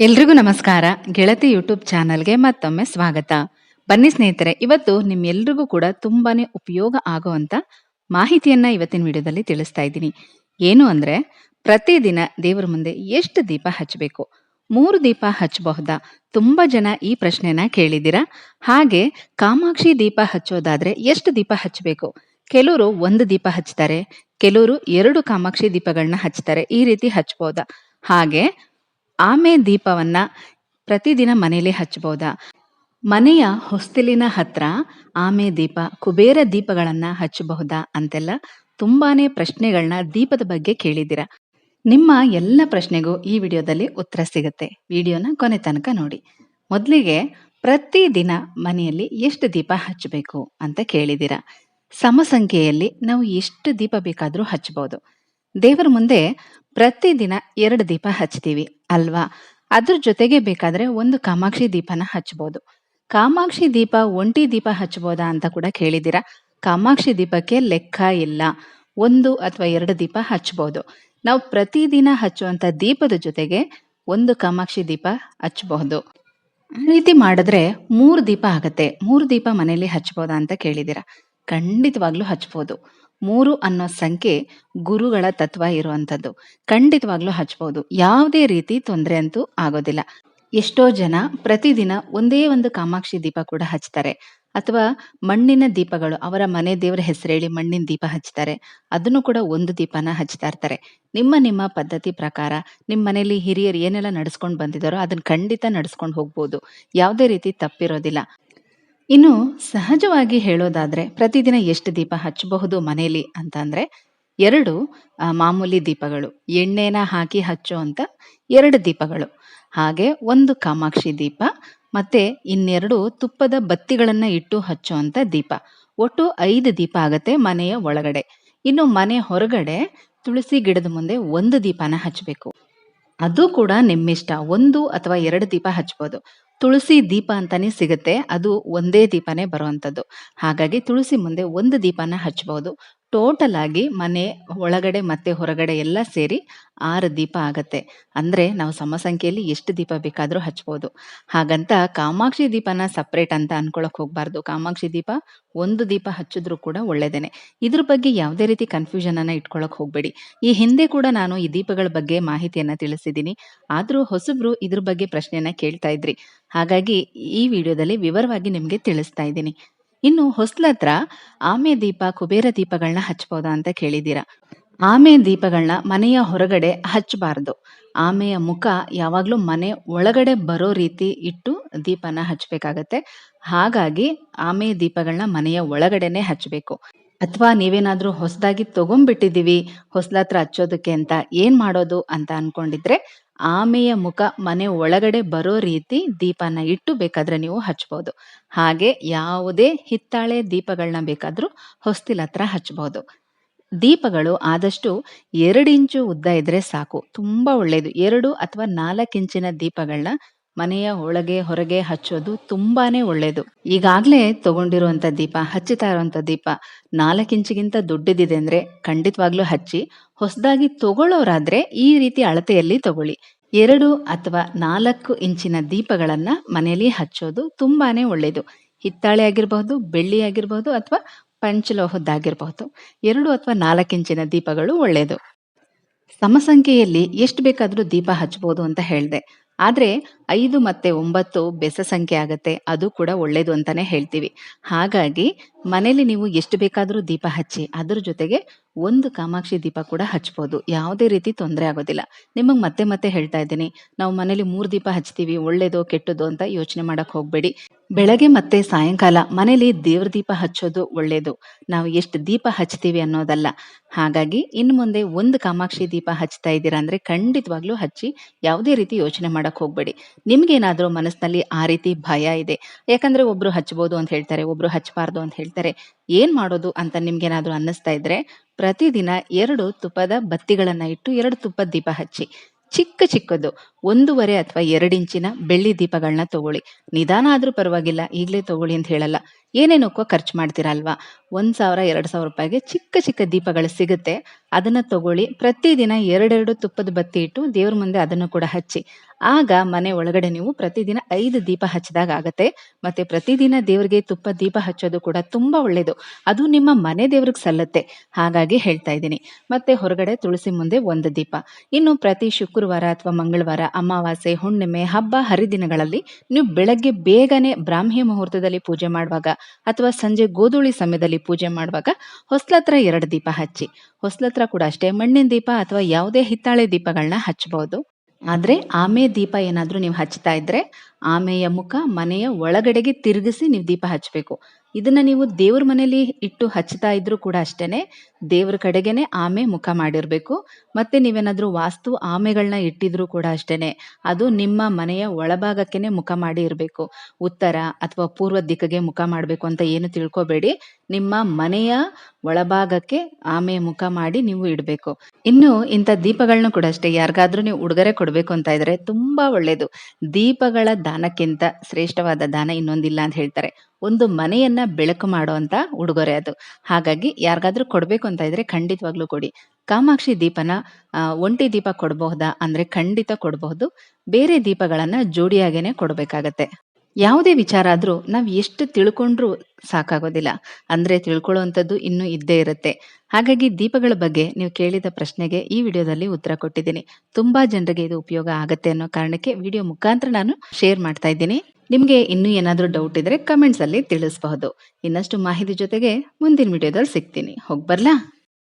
ಎಲ್ರಿಗೂ ನಮಸ್ಕಾರ. ಗೆಳತಿ ಯೂಟ್ಯೂಬ್ ಚಾನಲ್ಗೆ ಮತ್ತೊಮ್ಮೆ ಸ್ವಾಗತ. ಬನ್ನಿ ಸ್ನೇಹಿತರೆ, ಇವತ್ತು ನಿಮ್ಮೆಲ್ರಿಗೂ ಕೂಡ ತುಂಬಾನೇ ಉಪಯೋಗ ಆಗುವಂತ ಮಾಹಿತಿಯನ್ನ ಇವತ್ತಿನ ವಿಡಿಯೋದಲ್ಲಿ ತಿಳಿಸ್ತಾ ಇದ್ದೀನಿ. ಏನು ಅಂದ್ರೆ, ಪ್ರತಿದಿನ ದೇವರ ಮುಂದೆ ಎಷ್ಟು ದೀಪ ಹಚ್ಚಬೇಕು? ಮೂರು ದೀಪ ಹಚ್ಚಬಹುದಾ? ತುಂಬಾ ಜನ ಈ ಪ್ರಶ್ನೆನ ಕೇಳಿದ್ದೀರಾ? ಹಾಗೆ ಕಾಮಾಕ್ಷಿ ದೀಪ ಹಚ್ಚೋದಾದ್ರೆ ಎಷ್ಟು ದೀಪ ಹಚ್ಚಬೇಕು? ಕೆಲವರು ಒಂದು ದೀಪ ಹಚ್ತಾರೆ, ಕೆಲವರು ಎರಡು ಕಾಮಾಕ್ಷಿ ದೀಪಗಳನ್ನ ಹಚ್ತಾರೆ, ಈ ರೀತಿ ಹಚ್ಬೋದಾ? ಹಾಗೆ ಆಮೆ ದೀಪವನ್ನ ಪ್ರತಿದಿನ ಮನೆಯಲ್ಲಿ ಹಚ್ಚಬಹುದಾ? ಮನೆಯ ಹೊಸ್ತಿಲಿನ ಹತ್ರ ಆಮೆ ದೀಪ, ಕುಬೇರ ದೀಪಗಳನ್ನ ಹಚ್ಚಬಹುದಾ ಅಂತೆಲ್ಲ ತುಂಬಾನೇ ಪ್ರಶ್ನೆಗಳನ್ನ ದೀಪದ ಬಗ್ಗೆ ಕೇಳಿದ್ದೀರ? ನಿಮ್ಮ ಎಲ್ಲ ಪ್ರಶ್ನೆಗೂ ಈ ವಿಡಿಯೋದಲ್ಲಿ ಉತ್ತರ ಸಿಗುತ್ತೆ. ವಿಡಿಯೋನ ಕೊನೆ ತನಕ ನೋಡಿ. ಮೊದಲಿಗೆ ಪ್ರತಿದಿನ ಮನೆಯಲ್ಲಿ ಎಷ್ಟು ದೀಪ ಹಚ್ಚಬೇಕು ಅಂತ ಕೇಳಿದ್ದೀರ? ಸಮಸಂಖ್ಯೆಯಲ್ಲಿ ನಾವು ಎಷ್ಟು ದೀಪ ಬೇಕಾದರೂ ಹಚ್ಚಬಹುದು. ದೇವರ ಮುಂದೆ ಪ್ರತಿದಿನ ಎರಡು ದೀಪ ಹಚ್ತೀವಿ, ಅಲ್ವಾ? ಅದ್ರ ಜೊತೆಗೆ ಬೇಕಾದ್ರೆ ಒಂದು ಕಾಮಾಕ್ಷಿ ದೀಪನ ಹಚ್ಬೋದು. ಕಾಮಾಕ್ಷಿ ದೀಪ ಒಂಟಿ ದೀಪ ಹಚ್ಬೋದಾ ಅಂತ ಕೂಡ ಕೇಳಿದ್ದೀರಾ? ಕಾಮಾಕ್ಷಿ ದೀಪಕ್ಕೆ ಲೆಕ್ಕ ಇಲ್ಲ. ಒಂದು ಅಥವಾ ಎರಡು ದೀಪ ಹಚ್ಬೋದು. ನಾವು ಪ್ರತಿದಿನ ಹಚ್ಚುವಂತ ದೀಪದ ಜೊತೆಗೆ ಒಂದು ಕಾಮಾಕ್ಷಿ ದೀಪ ಹಚ್ಚಬಹುದು ಆ ರೀತಿ ಮಾಡಿದ್ರೆ ಮೂರು ದೀಪ ಆಗತ್ತೆ. ಮೂರು ದೀಪ ಮನೆಯಲ್ಲಿ ಹಚ್ಬೋದಾ ಅಂತ ಕೇಳಿದ್ದೀರಾ? ಖಂಡಿತವಾಗ್ಲೂ ಹಚ್ಬೋದು. ಮೂರು ಅನ್ನೋ ಸಂಖ್ಯೆ ಗುರುಗಳ ತತ್ವ ಇರುವಂಥದ್ದು. ಖಂಡಿತವಾಗ್ಲೂ ಹಚ್ಬೋದು. ಯಾವುದೇ ರೀತಿ ತೊಂದರೆ ಅಂತೂ ಆಗೋದಿಲ್ಲ. ಎಷ್ಟೋ ಜನ ಪ್ರತಿದಿನ ಒಂದೇ ಒಂದು ಕಾಮಾಕ್ಷಿ ದೀಪ ಕೂಡ ಹಚ್ತಾರೆ. ಅಥವಾ ಮಣ್ಣಿನ ದೀಪಗಳು, ಅವರ ಮನೆ ದೇವರ ಹೆಸರೇಳಿ ಮಣ್ಣಿನ ದೀಪ ಹಚ್ತಾರೆ. ಅದನ್ನು ಕೂಡ ಒಂದು ದೀಪನ ಹಚ್ತಾ ಇರ್ತಾರೆ. ನಿಮ್ಮ ನಿಮ್ಮ ಪದ್ಧತಿ ಪ್ರಕಾರ ನಿಮ್ಮ ಮನೆಯಲ್ಲಿ ಹಿರಿಯರು ಏನೆಲ್ಲ ನಡೆಸ್ಕೊಂಡು ಬಂದಿದ್ದಾರೋ ಅದನ್ನ ಖಂಡಿತ ನಡೆಸ್ಕೊಂಡು ಹೋಗ್ಬೋದು. ಯಾವುದೇ ರೀತಿ ತಪ್ಪಿರೋದಿಲ್ಲ. ಇನ್ನು ಸಹಜವಾಗಿ ಹೇಳೋದಾದ್ರೆ ಪ್ರತಿದಿನ ಎಷ್ಟು ದೀಪ ಹಚ್ಚಬಹುದು ಮನೆಯಲ್ಲಿ ಅಂತ ಅಂದ್ರೆ ಎರಡು ಮಾಮೂಲಿ ದೀಪಗಳು. ಎಣ್ಣೆನ ಹಾಕಿ ಹಚ್ಚೋ ಅಂತ ಎರಡು ದೀಪಗಳು. ಹಾಗೆ ಒಂದು ಕಾಮಾಕ್ಷಿ ದೀಪ ಮತ್ತೆ ಇನ್ನೆರಡು ತುಪ್ಪದ ಬತ್ತಿಗಳನ್ನ ಇಟ್ಟು ಹಚ್ಚೋ ಅಂತ ದೀಪ. ಒಟ್ಟು ಐದು ದೀಪ ಆಗತ್ತೆ ಮನೆಯ ಒಳಗಡೆ. ಇನ್ನು ಮನೆ ಹೊರಗಡೆ ತುಳಸಿ ಗಿಡದ ಮುಂದೆ ಒಂದು ದೀಪನ ಹಚ್ಚಬೇಕು. ಅದು ಕೂಡ ನಿಮ್ಮಿಷ್ಟ. ಒಂದು ಅಥವಾ ಎರಡು ದೀಪ ಹಚ್ಬೋದು. ತುಳಸಿ ದೀಪ ಅಂತಾನೆ ಸಿಗುತ್ತೆ. ಅದು ಒಂದೇ ದೀಪನೇ ಬರುವಂಥದ್ದು. ಹಾಗಾಗಿ ತುಳಸಿ ಮುಂದೆ ಒಂದು ದೀಪನ ಹಚ್ಬೋದು ಟೋಟಲ್ ಆಗಿ ಮನೆ ಒಳಗಡೆ ಮತ್ತೆ ಹೊರಗಡೆ ಎಲ್ಲ ಸೇರಿ ಆರು ದೀಪ ಆಗತ್ತೆ. ಅಂದ್ರೆ ನಾವು ಸಮ ಸಂಖ್ಯೆಯಲ್ಲಿ ಎಷ್ಟು ದೀಪ ಬೇಕಾದರೂ ಹಚ್ಬೋದು. ಹಾಗಂತ ಕಾಮಾಕ್ಷಿ ದೀಪನ ಸಪ್ರೇಟ್ ಅಂತ ಅನ್ಕೊಳಕ್ ಹೋಗ್ಬಾರ್ದು. ಕಾಮಾಕ್ಷಿ ದೀಪ ಒಂದು ದೀಪ ಹಚ್ಚಿದ್ರು ಕೂಡ ಒಳ್ಳೇದೇನೆ. ಇದ್ರ ಬಗ್ಗೆ ಯಾವುದೇ ರೀತಿ ಕನ್ಫ್ಯೂಷನ್ ಅನ್ನ ಇಟ್ಕೊಳಕ್ ಹೋಗ್ಬೇಡಿ. ಈ ಹಿಂದೆ ಕೂಡ ನಾನು ಈ ದೀಪಗಳ ಬಗ್ಗೆ ಮಾಹಿತಿಯನ್ನ ತಿಳಿಸಿದ್ದೀನಿ. ಆದ್ರೂ ಹೊಸಬ್ರು ಇದ್ರ ಬಗ್ಗೆ ಪ್ರಶ್ನೆಯನ್ನ ಕೇಳ್ತಾ ಇದ್ರಿ. ಹಾಗಾಗಿ ಈ ವಿಡಿಯೋದಲ್ಲಿ ವಿವರವಾಗಿ ನಿಮ್ಗೆ ತಿಳಿಸ್ತಾ ಇದ್ದೀನಿ. ಇನ್ನು ಹೊಸ್ಲತ್ರ ಆಮೆ ದೀಪ, ಕುಬೇರ ದೀಪಗಳನ್ನ ಹಚ್ಬೋದಾ ಅಂತ ಕೇಳಿದ್ದೀರಾ. ಆಮೆ ದೀಪಗಳನ್ನ ಮನೆಯ ಹೊರಗಡೆ ಹಚ್ಚಬಾರ್ದು ಆಮೆಯ ಮುಖ ಯಾವಾಗ್ಲೂ ಮನೆ ಒಳಗಡೆ ಬರೋ ರೀತಿ ಇಟ್ಟು ದೀಪನ ಹಚ್ಬೇಕಾಗತ್ತೆ. ಹಾಗಾಗಿ ಆಮೆ ದೀಪಗಳನ್ನ ಮನೆಯ ಒಳಗಡೆನೆ ಹಚ್ಬೇಕು. ಅಥವಾ ನೀವೇನಾದ್ರೂ ಹೊಸದಾಗಿ ತಗೊಂಡ್ಬಿಟ್ಟಿದೀವಿ ಹೊಸ್ಲತ್ರ ಹಚ್ಚೋದಕ್ಕೆ ಅಂತ ಏನ್ ಮಾಡೋದು ಅಂತ ಅನ್ಕೊಂಡಿದ್ರೆ ಆಮೆಯ ಮುಖ ಮನೆ ಒಳಗಡೆ ಬರೋ ರೀತಿ ದೀಪನ ಇಟ್ಟು ಬೇಕಾದ್ರೆ ನೀವು ಹಚ್ಬೋದು. ಹಾಗೆ ಯಾವುದೇ ಹಿತ್ತಾಳೆ ದೀಪಗಳನ್ನ ಬೇಕಾದ್ರೂ ಹೊಸ್ತಿಲ ಹತ್ರ ಹಚ್ಬೋದು. ದೀಪಗಳು ಆದಷ್ಟು ಎರಡು ಇಂಚು ಉದ್ದ ಇದ್ರೆ ಸಾಕು. ತುಂಬಾ ಒಳ್ಳೇದು. ಎರಡು ಅಥವಾ ನಾಲ್ಕು ಇಂಚಿನ ದೀಪಗಳನ್ನ ಮನೆಯ ಒಳಗೆ ಹೊರಗೆ ಹಚ್ಚೋದು ತುಂಬಾನೇ ಒಳ್ಳೇದು. ಈಗಾಗ್ಲೇ ತಗೊಂಡಿರುವಂತ ದೀಪ, ಹಚ್ಚುತ್ತಾ ಇರುವಂತ ದೀಪ ನಾಲ್ಕು ಇಂಚಿಗಿಂತ ದೊಡ್ಡದಿದೆ ಅಂದ್ರೆ ಖಂಡಿತವಾಗ್ಲೂ ಹಚ್ಚಿ, ಹೊಸದಾಗಿ ತಗೊಳ್ಳೋರಾದ್ರೆ ಈ ರೀತಿ ಅಳತೆಯಲ್ಲಿ ತಗೊಳ್ಳಿ. ಎರಡು ಅಥವಾ ನಾಲ್ಕು ಇಂಚಿನ ದೀಪಗಳನ್ನ ಮನೆಯಲ್ಲಿ ಹಚ್ಚೋದು ತುಂಬಾನೇ ಒಳ್ಳೇದು. ಹಿತ್ತಾಳೆ ಆಗಿರಬಹುದು, ಬೆಳ್ಳಿ ಆಗಿರಬಹುದು ಅಥವಾ ಪಂಚಲೋಹದ್ದಾಗಿರಬಹುದು. ಎರಡು ಅಥವಾ ನಾಲ್ಕು ಇಂಚಿನ ದೀಪಗಳು ಒಳ್ಳೆಯದು ಸಮಸಂಖ್ಯೆಯಲ್ಲಿ ಎಷ್ಟು ಬೇಕಾದರೂ ದೀಪ ಹಚ್ಚಬಹುದು ಅಂತ ಹೇಳಿದೆ. ಆದ್ರೆ ಐದು ಮತ್ತೆ ಒಂಬತ್ತು ಬೆಸ ಸಂಖ್ಯೆ ಆಗತ್ತೆ. ಅದು ಕೂಡ ಒಳ್ಳೇದು ಅಂತಾನೆ ಹೇಳ್ತೀವಿ. ಹಾಗಾಗಿ ಮನೇಲಿ ನೀವು ಎಷ್ಟು ಬೇಕಾದರೂ ದೀಪ ಹಚ್ಚಿ, ಅದ್ರ ಜೊತೆಗೆ ಒಂದು ಕಾಮಾಕ್ಷಿ ದೀಪ ಕೂಡ ಹಚ್ಬೋದು. ಯಾವುದೇ ರೀತಿ ತೊಂದರೆ ಆಗೋದಿಲ್ಲ. ನಿಮಗೆ ಮತ್ತೆ ಮತ್ತೆ ಹೇಳ್ತಾ ಇದ್ದೀನಿ. ನಾವು ಮನೇಲಿ ಮೂರು ದೀಪ ಹಚ್ತೀವಿ, ಒಳ್ಳೇದೋ ಕೆಟ್ಟದೋ ಅಂತ ಯೋಚನೆ ಮಾಡೋಕ್ಕೆ ಹೋಗ್ಬೇಡಿ. ಬೆಳಗ್ಗೆ ಮತ್ತೆ ಸಾಯಂಕಾಲ ಮನೇಲಿ ದೇವ್ರ ದೀಪ ಹಚ್ಚೋದು ಒಳ್ಳೇದು. ನಾವು ಎಷ್ಟು ದೀಪ ಹಚ್ತೀವಿ ಅನ್ನೋದಲ್ಲ. ಹಾಗಾಗಿ ಇನ್ನು ಮುಂದೆ ಒಂದು ಕಾಮಾಕ್ಷಿ ದೀಪ ಹಚ್ತಾ ಇದ್ದೀರಾ ಅಂದರೆ ಖಂಡಿತವಾಗ್ಲೂ ಹಚ್ಚಿ ಯಾವುದೇ ರೀತಿ ಯೋಚನೆ ಮಾಡಕ್ ಹೋಗ್ಬೇಡಿ. ನಿಮ್ಗೇನಾದ್ರೂ ಮನಸ್ಸಿನಲ್ಲಿ ಆ ರೀತಿ ಭಯ ಇದೆ. ಯಾಕಂದ್ರೆ ಒಬ್ರು ಹಚ್ಬೋದು ಅಂತ ಹೇಳ್ತಾರೆ, ಒಬ್ರು ಹಚ್ಚಬಾರ್ದು ಅಂತ ಹೇಳ್ತಾರೆ. ಏನ್ ಮಾಡೋದು ಅಂತ ನಿಮ್ಗೇನಾದ್ರೂ ಅನ್ನಿಸ್ತಾ ಇದ್ರೆ ಪ್ರತಿದಿನ ಎರಡು ತುಪ್ಪದ ಬತ್ತಿಗಳನ್ನ ಇಟ್ಟು ಎರಡು ತುಪ್ಪದ ದೀಪ ಹಚ್ಚಿ. ಚಿಕ್ಕ ಚಿಕ್ಕದು, ಒಂದೂವರೆ ಅಥವಾ ಎರಡು ಇಂಚಿನ ಬೆಳ್ಳಿ ದೀಪಗಳನ್ನ ತಗೊಳ್ಳಿ. ನಿಧಾನ ಆದರೂ ಪರವಾಗಿಲ್ಲ, ಈಗಲೇ ತಗೊಳ್ಳಿ ಅಂತ ಹೇಳಲ್ಲ. ಏನೇನಕ್ಕೋ ಖರ್ಚು ಮಾಡ್ತೀರಾ ಅಲ್ವಾ? ಒಂದು ಸಾವಿರ, ಎರಡು ಸಾವಿರ ರೂಪಾಯಿಗೆ ಚಿಕ್ಕ ಚಿಕ್ಕ ದೀಪಗಳು ಸಿಗುತ್ತೆ. ಅದನ್ನ ತಗೊಳ್ಳಿ. ಪ್ರತಿದಿನ ಎರಡೆರಡು ತುಪ್ಪದ ಬತ್ತಿ ಇಟ್ಟು ದೇವ್ರ ಮುಂದೆ ಅದನ್ನು ಕೂಡ ಹಚ್ಚಿ. ಆಗ ಮನೆ ಒಳಗಡೆ ನೀವು ಪ್ರತಿದಿನ ಐದು ದೀಪ ಹಚ್ಚಿದಾಗ ಆಗತ್ತೆ. ಮತ್ತೆ ಪ್ರತಿದಿನ ದೇವರಿಗೆ ತುಪ್ಪ ದೀಪ ಹಚ್ಚೋದು ಕೂಡ ತುಂಬಾ ಒಳ್ಳೇದು. ಅದು ನಿಮ್ಮ ಮನೆ ದೇವ್ರಿಗೆ ಸಲ್ಲತ್ತೆ. ಹಾಗಾಗಿ ಹೇಳ್ತಾ ಇದ್ದೀನಿ. ಮತ್ತೆ ಹೊರಗಡೆ ತುಳಸಿ ಮುಂದೆ ಒಂದು ದೀಪ. ಇನ್ನು ಪ್ರತಿ ಶುಕ್ರವಾರ ಅಥವಾ ಮಂಗಳವಾರ, ಅಮಾವಾಸ್ಯೆ, ಹುಣ್ಣಿಮೆ, ಹಬ್ಬ, ಹರಿದಿನಗಳಲ್ಲಿ ನೀವು ಬೆಳಗ್ಗೆ ಬೇಗನೆ ಬ್ರಾಹ್ಮಿ ಮುಹೂರ್ತದಲ್ಲಿ ಪೂಜೆ ಮಾಡುವಾಗ ಅಥವಾ ಸಂಜೆ ಗೋಧೂಳಿ ಸಮಯದಲ್ಲಿ ಪೂಜೆ ಮಾಡುವಾಗ ಹೊಸ್ಲತ್ರ ಎರಡು ದೀಪ ಹಚ್ಚಿ. ಹೊಸ್ಲತ್ರ ಕೂಡ ಅಷ್ಟೇ ಮಣ್ಣಿನ ದೀಪ ಅಥವಾ ಯಾವುದೇ ಹಿತ್ತಾಳೆ ದೀಪಗಳನ್ನ ಹಚ್ಚಬಹುದು. ಆದ್ರೆ ಆಮೆ ದೀಪ ಏನಾದರೂ ನೀವು ಹಚ್ತಾ ಇದ್ರೆ ಆಮೆಯ ಮುಖ ಮನೆಯ ಒಳಗಡೆಗೆ ತಿರುಗಿಸಿ ನೀವು ದೀಪ ಹಚ್ಚಬೇಕು. ಇದನ್ನ ನೀವು ದೇವ್ರ ಮನೆಯಲ್ಲಿ ಇಟ್ಟು ಹಚ್ತಾ ಇದ್ರು ಕೂಡ ಅಷ್ಟೇ ದೇವ್ರ ಕಡೆಗೇನೆ ಆಮೆ ಮುಖ ಮಾಡಿರ್ಬೇಕು. ಮತ್ತೆ ನೀವೇನಾದ್ರೂ ವಾಸ್ತು ಆಮೆಗಳನ್ನ ಇಟ್ಟಿದ್ರು ಕೂಡ ಅಷ್ಟೇ ಅದು ನಿಮ್ಮ ಮನೆಯ ಒಳಭಾಗಕ್ಕೆನೆ ಮುಖ ಮಾಡಿ ಇರಬೇಕು. ಉತ್ತರ ಅಥವಾ ಪೂರ್ವ ದಿಕ್ಕಿಗೆ ಮುಖ ಮಾಡಬೇಕು ಅಂತ ಏನು ತಿಳ್ಕೊಬೇಡಿ. ನಿಮ್ಮ ಮನೆಯ ಒಳಭಾಗಕ್ಕೆ ಆಮೆ ಮುಖ ಮಾಡಿ ನೀವು ಇಡಬೇಕು. ಇನ್ನು ಇಂಥ ದೀಪಗಳನ್ನು ಕೂಡ ಅಷ್ಟೇ, ಯಾರಿಗಾದ್ರೂ ನೀವು ಉಡುಗೊರೆ ಕೊಡಬೇಕು ಅಂತ ಇದ್ರೆ ತುಂಬಾ ಒಳ್ಳೆಯದು ದೀಪಗಳ ದಾನಕ್ಕಿಂತ ಶ್ರೇಷ್ಠವಾದ ದಾನ ಇನ್ನೊಂದಿಲ್ಲ ಅಂತ ಹೇಳ್ತಾರೆ. ಒಂದು ಮನೆಯನ್ನ ಬೆಳಕು ಮಾಡುವಂತ ಉಡುಗೊರೆ ಅದು. ಹಾಗಾಗಿ ಯಾರಿಗಾದ್ರೂ ಕೊಡಬೇಕು ಅಂತ ಇದ್ರೆ ಖಂಡಿತವಾಗ್ಲೂ ಕೊಡಿ. ಕಾಮಾಕ್ಷಿ ದೀಪನ ಒಂಟಿ ದೀಪ ಕೊಡಬಹುದಾ? ಅಂದ್ರೆ ಖಂಡಿತ ಕೊಡಬಹುದು. ಬೇರೆ ದೀಪಗಳನ್ನ ಜೋಡಿಯಾಗೇನೆ ಕೊಡಬೇಕಾಗತ್ತೆ. ಯಾವುದೇ ವಿಚಾರ ಆದ್ರೂ ನಾವು ಎಷ್ಟು ತಿಳ್ಕೊಂಡ್ರೂ ಸಾಕಾಗೋದಿಲ್ಲ. ಅಂದ್ರೆ ತಿಳ್ಕೊಳ್ಳುವಂಥದ್ದು ಇನ್ನೂ ಇದ್ದೇ ಇರುತ್ತೆ. ಹಾಗಾಗಿ ದೀಪಗಳ ಬಗ್ಗೆ ನೀವು ಕೇಳಿದ ಪ್ರಶ್ನೆಗೆ ಈ ವಿಡಿಯೋದಲ್ಲಿ ಉತ್ತರ ಕೊಟ್ಟಿದ್ದೀನಿ. ತುಂಬಾ ಜನರಿಗೆ ಇದು ಉಪಯೋಗ ಆಗತ್ತೆ ಅನ್ನೋ ಕಾರಣಕ್ಕೆ ವಿಡಿಯೋ ಮುಖಾಂತರ ನಾನು ಶೇರ್ ಮಾಡ್ತಾ ಇದ್ದೀನಿ. ನಿಮ್ಗೆ ಇನ್ನೂ ಏನಾದ್ರೂ ಡೌಟ್ ಇದ್ರೆ ಕಮೆಂಟ್ಸ್ ಅಲ್ಲಿ ತಿಳಿಸಬಹುದು. ಇನ್ನಷ್ಟು ಮಾಹಿತಿ ಜೊತೆಗೆ ಮುಂದಿನ ವಿಡಿಯೋದಲ್ಲಿ ಸಿಗ್ತೀನಿ. ಹೋಗ್ಬರ್ಲಾ